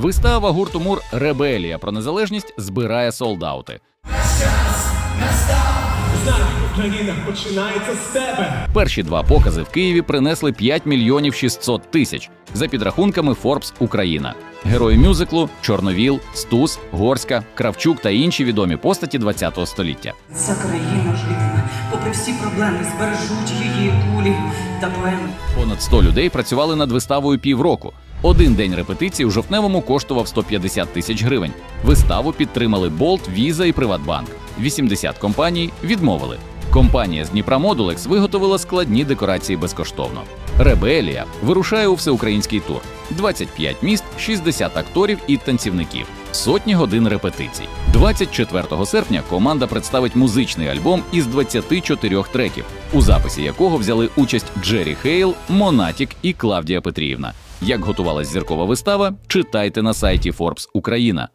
Вистава гурту Мур Ребелія про незалежність збирає солдаути. Україна починається з тебе. Перші два покази в Києві принесли 5 мільйонів 600 тисяч за підрахунками Forbes Україна. Герої мюзиклу Чорновіл, Стус, Горська, Кравчук та інші відомі постаті ХХ століття. Ця країна житиме, попри всі проблеми, збережуть її кулі та поеми. Понад 100 людей працювали над виставою півроку. Один день репетиції у жовтневому коштував 150 тисяч гривень. Виставу підтримали Болт, Віза і Приватбанк. 80 компаній відмовили. Компанія з Дніпра Модулекс виготовила складні декорації безкоштовно. Ребелія вирушає у всеукраїнський тур: 25 міст, 60 акторів і танцівників, сотні годин репетицій. 24 серпня команда представить музичний альбом із 24 треків, у записі якого взяли участь Джері Хейл, Монатік і Клавдія Петріївна. Як готувалась зіркова вистава, читайте на сайті Forbes Україна.